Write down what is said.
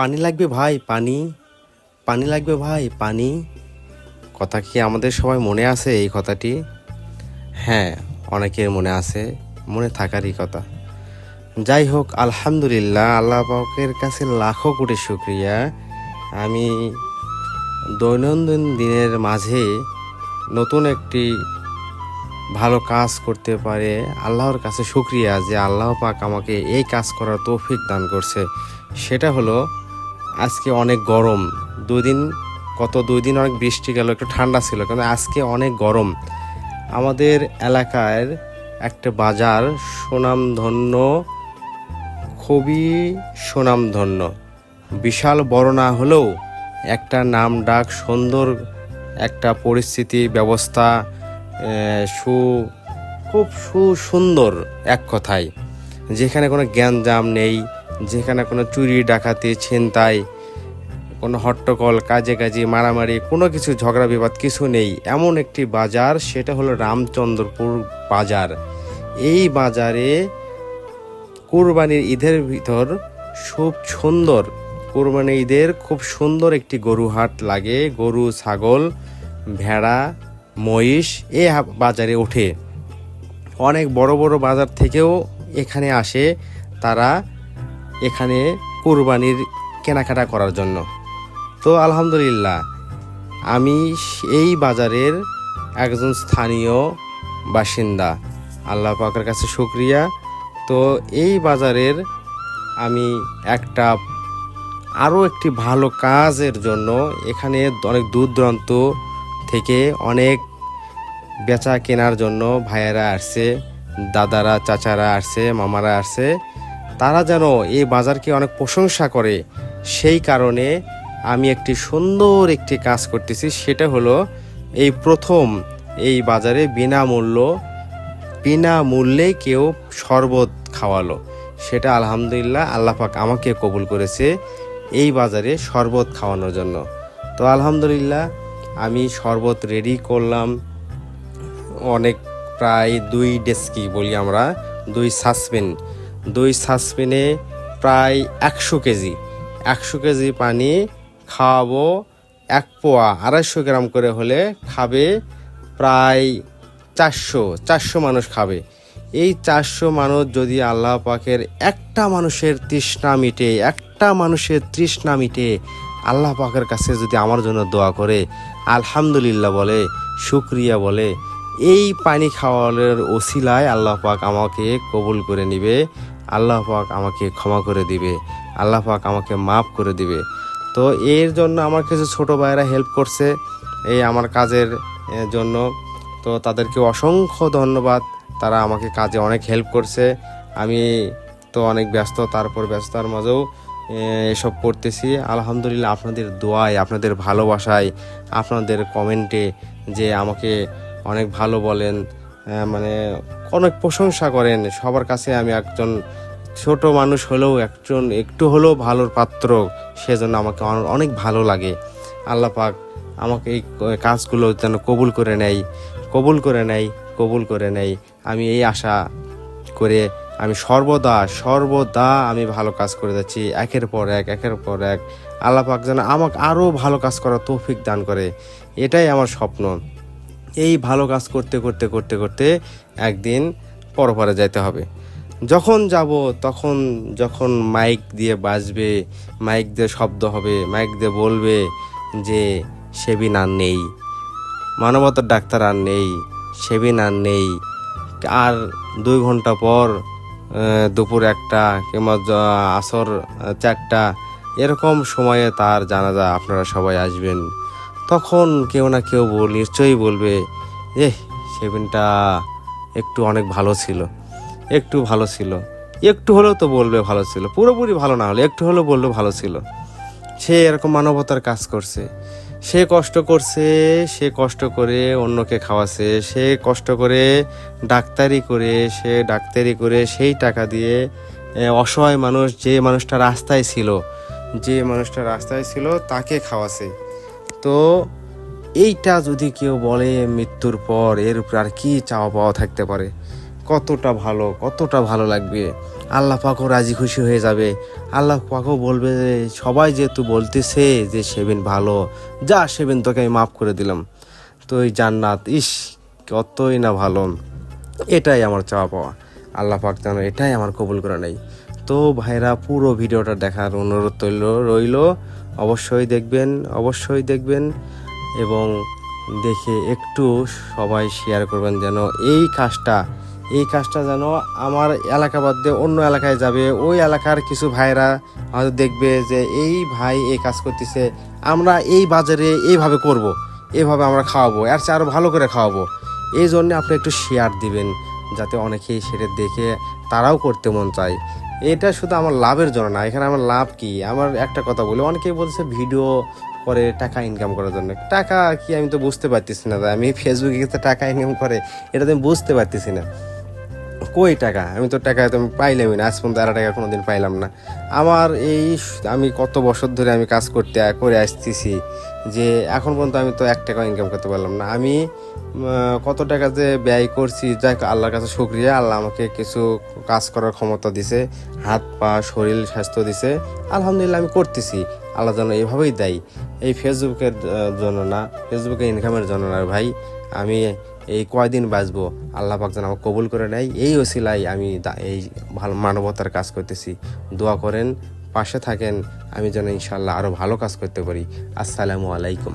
পানি লাগবে ভাই, পানি। পানি লাগবে ভাই, পানি। কথা কি আমাদের সবাই মনে আছে এই কথাটি? হ্যাঁ অনেকের মনে আছে, মনে থাকারই কথা। যাই হোক, আলহামদুলিল্লাহ, আল্লাহ পাকের কাছে লাখো কোটি শুক্রিয়া। আমি দৈনন্দিন দিনের মাঝে নতুন একটি ভালো কাজ করতে পারে আল্লাহর কাছে শুক্রিয়া যে আল্লাহ পাক আমাকে এই কাজ করার তৌফিক দান করছে। সেটা হলো আজকে অনেক গরম। দুই দিন কত দুই দিন অনেক বৃষ্টি গেল, একটু ঠান্ডা ছিল, কিন্তু আজকে অনেক গরম। আমাদের এলাকার একটা বাজার সুনামধন্য, খুবই সুনামধন্য। বিশাল বড় না হলেও একটা নাম ডাক সুন্দর একটা পরিস্থিতি, ব্যবস্থা সু, খুব সুসুন্দর এক কথায়। যেখানে কোনো জ্ঞানজাম নেই যেখানে কোনো চুরি, ডাকাতি, ছিনতাই, কোনো হট্টকল কাজে কাজে মারামারি, কোনো কিছু, ঝগড়া, বিবাদ কিছু নেই। এমন একটি বাজার, সেটা হলো রামচন্দ্রপুর বাজার। এই বাজারে কুরবানির ঈদের ভিতর খুব সুন্দর কুরবানি ঈদের খুব সুন্দর একটি গরু হাট লাগে, গরু, ছাগল, ভেড়া, মহিষ, এ বাজারে ওঠে। অনেক বড় বড় বাজার থেকেও এখানে আসে। তারা এখানে কুরবানির কেনাকাটা করার জন্য। তো আলহামদুলিল্লাহ, আমি এই বাজারের একজন স্থানীয় বাসিন্দা। আল্লাহ পাকের কাছে শুক্রিয়া। তো এই বাজারের আমি একটা আরও একটি ভালো কাজের জন্য এখানে অনেক দূর দূরান্ত থেকে অনেক বেচা কেনার জন্য ভাইয়েরা আসছে, দাদারা, চাচারা আসছে, মামারা আসছে। তারা যেন এই বাজারকে অনেক প্রশংসা করে। সেই কারণে আমি একটি সুন্দর একটি কাজ করতেছি, সেটা হলো এই প্রথম এই বাজারে বিনামূল্য বিনামূল্যে কেউ শরবত খাওয়ালো। সেটা আলহামদুলিল্লাহ আল্লাহ পাক আমাকে কবুল করেছে এই বাজারে শরবত খাওয়ানোর জন্য। তো আলহামদুলিল্লাহ আমি শরবত রেডি করলাম। অনেক প্রায় দুই ডেস্কি বলি আমরা, দুই সাসপেন। দুই সাসপেনে প্রায় একশো কেজি। একশো কেজি পানি খাওয়াবো এক পোয়া। আড়াইশো গ্রাম করে হলে খাবে প্রায় চারশো। চারশো মানুষ খাবে। এই চারশো মানুষ যদি আল্লাহ পাকের একটা মানুষের তৃষ্ণা মিটে, একটা মানুষের তৃষ্ণা মিটে, আল্লাহ পাকের কাছে যদি আমার জন্য দোয়া করে, আলহামদুলিল্লাহ বলে, শুক্রিয়া বলে এই পানি খাওয়ানোর ওসিলায় আল্লাহ পাক আমাকে কবুল করে নিবে, আল্লাহ পাক আমাকে ক্ষমা করে দিবে, আল্লাহ পাক আমাকে মাফ করে দিবে। তো এর জন্য আমার কিছু ছোট ভাইয়েরা হেল্প করছে এই আমার কাজের জন্য। তো তাদেরকে অসংখ্য ধন্যবাদ, তারা আমাকে কাজে অনেক হেল্প করছে। আমি তো অনেক ব্যস্ত, তারপর ব্যস্ততার মাঝেও এসব করতেছি। আলহামদুলিল্লাহ আপনাদের দোয়ায়, আপনাদের ভালোবাসায়, আপনাদের কমেন্টে যে আমাকে অনেক ভালো বলেন আহ, মানে অনেক প্রশংসা করেন। সবার কাছে আমি একজন ছোট মানুষ হলেও একজন একটু হলেও ভালোর পাত্র সেজন্য আমাকে অনেক ভালো লাগে। আল্লাহ পাক আমাকে এই কাজগুলো যেন কবুল করে নেয় কবুল করে নেয় কবুল করে নেয়। আমি এই আশা করে আমি সর্বদা সর্বদা আমি ভালো কাজ করে যাচ্ছি একের পর এক একের পর এক। আল্লাহ পাক যেন আমাকে আরও ভালো কাজ করার তৌফিক দান করে। এটাই আমার স্বপ্ন। এই ভালো কাজ করতে করতে করতে করতে একদিন পরপরে যাইতে হবে। যখন যাব, তখন, যখন মাইক দিয়ে বাজবে মাইক দিয়ে শব্দ হবে মাইক দিয়ে বলবে যে, সেবিন আর নেই। মানবতার ডাক্তার আর নেই। সেবিন আর নেই। আর দুই ঘণ্টা পর দুপুর একটা কিংবা আসর চারটা, এরকম সময়ে তার জানাজা আপনারা সবাই আসবেন। তখন কেউ না কেউ বল, নিশ্চয়ই বলবে এ সেদিনটা একটু অনেক ভালো ছিল, একটু ভালো ছিল। একটু হলেও তো বলবে ভালো ছিল, পুরোপুরি ভালো না হলে একটু হলেও বললে ভালো ছিল। সে এরকম মানবতার কাজ করছে। সে কষ্ট করছে, সে কষ্ট করে অন্যকে খাওয়াছে, সে কষ্ট করে ডাক্তারি করে, সে ডাক্তারি করে সেই টাকা দিয়ে অসহায় মানুষ যে মানুষটা রাস্তায় ছিল, যে মানুষটা রাস্তায় ছিল তাকে খাওয়াছে। তো এইটা যদি কেউ বলে মৃত্যুর পর, এর উপর আর কি চাওয়া পাওয়া থাকতে পারে? কতটা ভালো কতটা ভালো লাগবে? আল্লাহ পাকও রাজি খুশি হয়ে যাবে। আল্লাহ পাকও বলবে যে, সবাই যেহেতু বলতেছে যে সেবিন ভালো, যা সেবিন তোকে আমি মাফ করে দিলাম। তো এই জান্নাত, ইস, কতই না ভালো। এটাই আমার চাওয়া পাওয়া। আল্লাহ পাক যেন এটাই আমার কবুল করে নেই তো ভাইরা, পুরো ভিডিওটা দেখার অনুরোধ রইল রইল। অবশ্যই দেখবেন অবশ্যই দেখবেন এবং দেখে একটু সবাই শেয়ার করবেন যেন এই কাজটা এই কাজটা যেন আমার এলাকা বাদ দিয়ে অন্য এলাকায় যাবে ওই এলাকার কিছু ভাইরা হয়তো দেখবে যে, এই ভাই এই কাজ করতেছে, আমরা এই বাজারে এইভাবে করব। এইভাবে আমরা খাওয়াবো, এর চেয়ে আরও ভালো করে খাওয়াবো এই জন্য আপনি একটু শেয়ার দিবেন, যাতে অনেকেই সেটা দেখে তারাও করতে মন চায় এটা শুধু আমার লাভের জন্য না, এখানে আমার লাভ কি? আমার একটা কথা বলি, অনেকেই বলছে ভিডিও করে টাকা ইনকাম করার জন্য। টাকা কি আমি তো বুঝতে পারতেছি না আমি ফেসবুকে টাকা ইনকাম করে, এটা তো আমি বুঝতে পারতেছি না। কই টাকা? আমি তো টাকা তো আমি পাইলামই না, আজ পর্যন্ত আর টাকা কোনোদিন পাইলাম না। আমার এই আমি কত বছর ধরে আমি কাজ করতে করে আসতেছি যে এখন পর্যন্ত আমি তো এক টাকা ইনকাম করতে পারলাম না। আমি কত টাকা যে ব্যয় করছি, যাক আল্লাহর কাছে শুক্রিয়া, আল্লাহ আমাকে কিছু কাজ করার ক্ষমতা দিছে, হাত, পা, শরীর, স্বাস্থ্য দিছে, আলহামদুলিল্লাহ আমি করতেছি। আল্লাহ যেন এইভাবেই দেয়। এই ফেসবুকের জন্য না ফেসবুকে ইনকামের জন্য না ভাই, আমি এই কয়দিন বাঁচবো? আল্লাহ পাক যেন আমাকে কবুল করে নেয়। এই ওসিলাই আমি এই ভালো মানবতার কাজ করতেছি। দোয়া করেন, পাশে থাকেন, আমি যেন ইনশাল্লাহ আরও ভালো কাজ করতে পারি। আসসালামু আলাইকুম।